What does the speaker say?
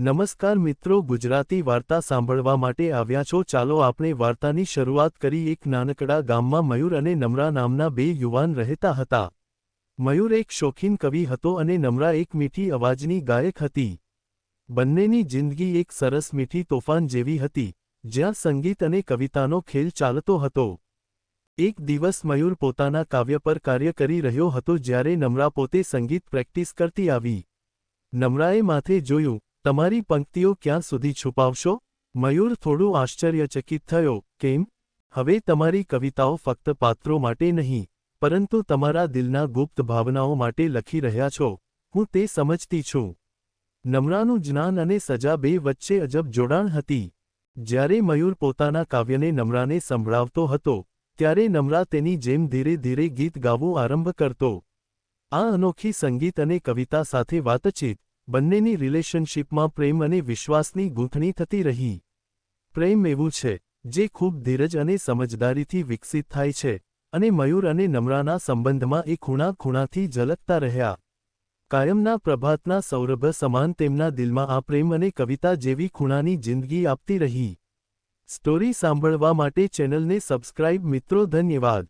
નમસ્કાર મિત્રો, ગુજરાતી વાર્તા સાંભળવા માટે આવ્યા છો. ચાલો આપણે વાર્તાની શરૂઆત કરી. એક નાનકડા ગામમાં મયુર અને નમ્રા નામના બે યુવાન રહેતા હતા. મયુર એક શોખીન કવિ હતો અને નમ્રા એક મીઠી અવાજની ગાયક હતી. બંનેની જિંદગી એક સરસ મીઠી તોફાન જેવી હતી, જ્યાં સંગીત અને કવિતાનો ખેલ ચાલતો હતો. એક દિવસ મયુર પોતાના કાવ્ય પર કાર્ય કરી રહ્યો હતો, જ્યારે નમ્રા પોતે સંગીત પ્રેક્ટિસ કરતી આવી. નમ્રાએ માથે જોયું તમારી પંક્તિઓ ક્યાં સુધી છુપાવશો? મયુર થોડું આશ્ચર્યચકિત થયો, કેમ? હવે તમારી કવિતાઓ ફક્ત પાત્રો માટે નહીં, પરંતુ તમારા દિલના ગુપ્ત ભાવનાઓ માટે લખી રહ્યા છો. હું તે સમજતી છું. નમ્રાનું જ્ઞાન અને સજા બે વચ્ચે અજબ જોડાણ હતી. જ્યારે મયુર પોતાના કાવ્યને નમ્રાને સંભળાવતો હતો, ત્યારે નમ્રા તેની જેમ ધીરે ધીરે ગીત ગાવું આરંભ કરતો. આ અનોખી સંગીત અને કવિતા સાથે વાતચીત બંનેની રિલેશનશિપમાં પ્રેમ અને વિશ્વાસની ગૂંથણી થતી રહી. પ્રેમ એવું છે, જે ખૂબ ધીરજ અને સમજદારીથી વિકસિત થાય છે, અને મયુર અને નમ્રાના સંબંધમાં એ ખૂણા ખૂણાથી ઝલકતા રહ્યા. કાયમના પ્રભાતના સૌરભ સમાન તેમના દિલમાં આ પ્રેમ અને કવિતા જેવી ખૂણાની જિંદગી આપતી રહી. સ્ટોરી સાંભળવા માટે ચેનલને સબસ્ક્રાઇબ મિત્રો, ધન્યવાદ.